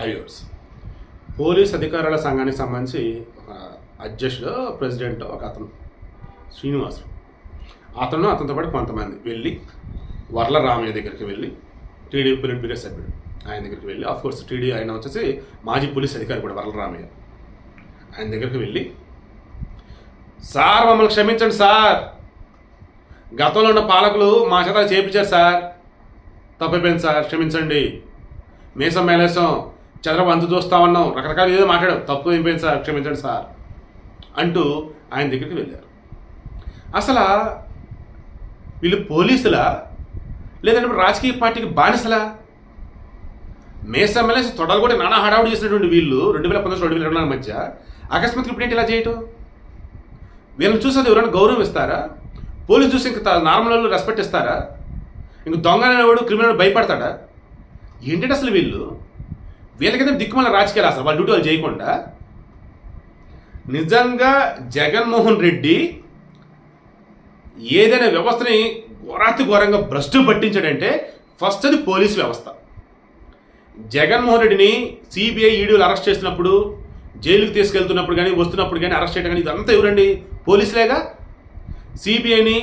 హైవర్స్ police అధికారుల సంఘానికి సంబంధించి ఒక అధ్యక్షుడు ప్రెసిడెంట్ ఒక అతను శ్రీనివాసు అతను అతనితో పాటు కొంతమంది వెళ్ళి వర్ల రామయ్య దగ్గరికి వెళ్ళి టీడీపీ పొలిట్ బ్యూరో సభ్యుడు. ఆయన దగ్గరికి వెళ్ళి ఆఫ్ కోర్స్ టీడీ ఆయన వచ్చేసి మాజీ పోలీస్ అధికారి కూడా వర్ల రామయ్య. ఆయన దగ్గరికి వెళ్ళి సార్ మమ్మల్ని క్షమించండి సార్. గతంలో ఉన్న పాలకులు మా చేత చేపించారు సార్. తప్పిపోయింది సార్ క్షమించండి. మీసం మేలేసం. చంద్రబాబు అంత చూస్తా ఉన్నాం రకరకాల ఏదో మాట్లాడాం తప్పు అయిపోయింది సార్ క్షమించండి సార్ అంటూ ఆయన దగ్గరికి వెళ్ళారు. అసలు వీళ్ళు పోలీసులా? లేదంటే రాజకీయ పార్టీకి బానిసలా? మేసం తొడలు కూడా నానా హడావుడి చేసినటువంటి వీళ్ళు రెండు వేల పంతొమ్మిది రెండు వేల ఇరవై మధ్య అకస్మాత్తుగా ఇప్పుడు ఏంటి ఇలా చేయటం? వీళ్ళని చూసేది ఎవరైనా గౌరవం ఇస్తారా? పోలీసు చూసి ఇంకా నార్మల్ రెస్పెక్ట్ ఇస్తారా? ఇంక దొంగ అనేవాడు క్రిమినల్ భయపడతాడా? ఏంటంటే అసలు వీళ్ళు? వీళ్ళకైతే దిక్కుమల రాజకీయాలు అసలు. వాళ్ళ డ్యూటీ వాళ్ళు చేయకుండా నిజంగా జగన్మోహన్ రెడ్డి ఏదైనా వ్యవస్థని ఘోరాతి ఘోరంగా భ్రష్టు పట్టించాడంటే ఫస్ట్ అది పోలీస్ వ్యవస్థ. జగన్మోహన్ రెడ్డిని సిబిఐ ఈడీలు అరెస్ట్ చేసినప్పుడు జైలుకి తీసుకెళ్తున్నప్పుడు కానీ వస్తున్నప్పుడు కానీ అరెస్ట్ చేయడం కానీ ఇదంతా ఎవరండి? పోలీసులేగా? సిబిఐని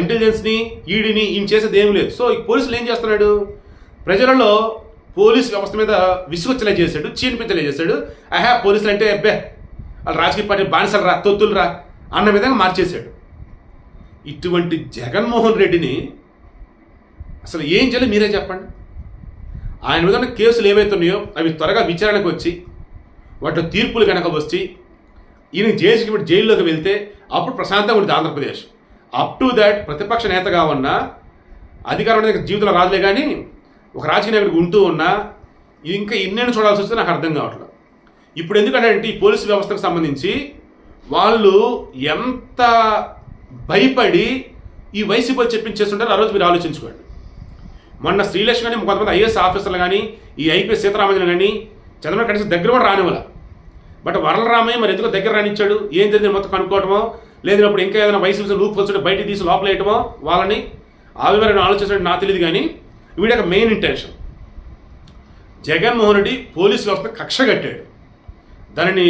ఇంటెలిజెన్స్ని ఈడీని ఈయన చేసేది ఏమీ లేదు. సో ఈ పోలీసులు ఏం చేస్తున్నాడు? ప్రజలలో పోలీస్ వ్యవస్థ మీద విసుగొచ్చలే చేశాడు చీనిపించలే చేశాడు. అహా పోలీసులు అంటే అబ్బే వాళ్ళు రాజకీయ పార్టీ బానిసలు రా తొత్తులు రా అన్న విధంగా మార్చేశాడు. ఇటువంటి జగన్మోహన్ రెడ్డిని అసలు ఏం చేయాలి మీరే చెప్పండి. ఆయన మీద ఉన్న కేసులు ఏవైతున్నాయో అవి త్వరగా విచారణకు వచ్చి వాటి తీర్పులు కనుక వచ్చి ఈయన జైలుకి ఇప్పుడు జైల్లోకి వెళ్తే అప్పుడు ప్రశాంతంగా ఉంటుంది ఆంధ్రప్రదేశ్. అప్ టు దాట్ ప్రతిపక్ష నేతగా ఉన్న అధికారం జీవితంలో రాదులే కానీ ఒక రాజకీయ నాయకుడికి ఉంటూ ఉన్నా ఇంకా ఇన్నేళ్ళు చూడాల్సి వస్తే నాకు అర్థం కావట్లేదు. ఇప్పుడు ఎందుకంటే ఈ పోలీసు వ్యవస్థకు సంబంధించి వాళ్ళు ఎంత భయపడి ఈ వైసీపీ చెప్పించేస్తుంటారు ఆ రోజు మీరు ఆలోచించుకోండి. మొన్న శ్రీలక్ష్మి కానీ కొంతమంది ఐఏఎస్ ఆఫీసర్లు కానీ ఈ ఐపీఎస్ సీతారామజన్ కానీ చంద్రబాబు కనీసం దగ్గర కూడా రానివ్వాల. బట్ వరలరామయ్య మరి ఎందుకో దగ్గర రానిచ్చాడు? ఏం జరిగింది మొత్తం కనుక్కోవటమో లేదన్నప్పుడు ఇంకా ఏదైనా వైసీపీ లూప్ వచ్చి బయటికి తీసి లోపలేయటమో వాళ్ళని ఆ ఆలోచించడం నాకు తెలియదు కానీ వీడి యొక్క main intention Jaganmohan Reddy police వ్యవస్థ కక్ష కట్టాడు. దానిని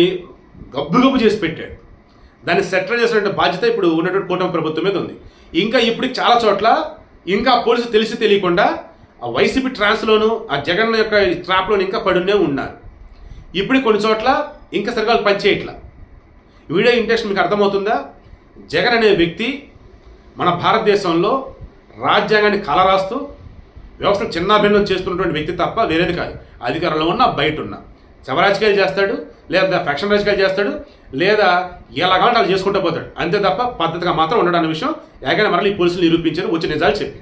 గబ్బు గబ్బు చేసి పెట్టాడు. దాన్ని సెటిల్ చేసినటువంటి బాధ్యత ఇప్పుడు ఉన్నటువంటి కూటమి ప్రభుత్వం మీద ఉంది. ఇంకా ఇప్పుడు చాలా చోట్ల ఇంకా పోలీసు తెలిసి తెలియకుండా ఆ వైసీపీ ట్రాన్స్లోను ఆ జగన్ యొక్క ట్రాప్లోను ఇంకా పడునే ఉన్నారు. ఇప్పుడు కొన్ని చోట్ల ఇంకా సరిగా పనిచేయట్ల పనిచేయట్లా. వీడియో ఇంటెన్షన్ మీకు అర్థమవుతుందా? జగన్ అనే వ్యక్తి మన భారతదేశంలో రాజ్యాంగాన్ని కలరాస్తూ వ్యవస్థను చిన్నాభిన్నం చేస్తున్నటువంటి వ్యక్తి తప్ప వేరేది కాదు. అధికారంలో ఉన్న బయట ఉన్న. శవరాజకీయాలు చేస్తాడు లేదా ఫ్యాక్షన్ రాజకీయాలు చేస్తాడు లేదా ఎలాగంటే అలా చేసుకుంటూ పోతాడు. అంతే తప్ప పద్ధతిగా మాత్రం ఉండడం అనే విషయం ఏకైనా మరల ఈ పోలీసులు నిరూపించారు వచ్చి నిజాలు చెప్పి.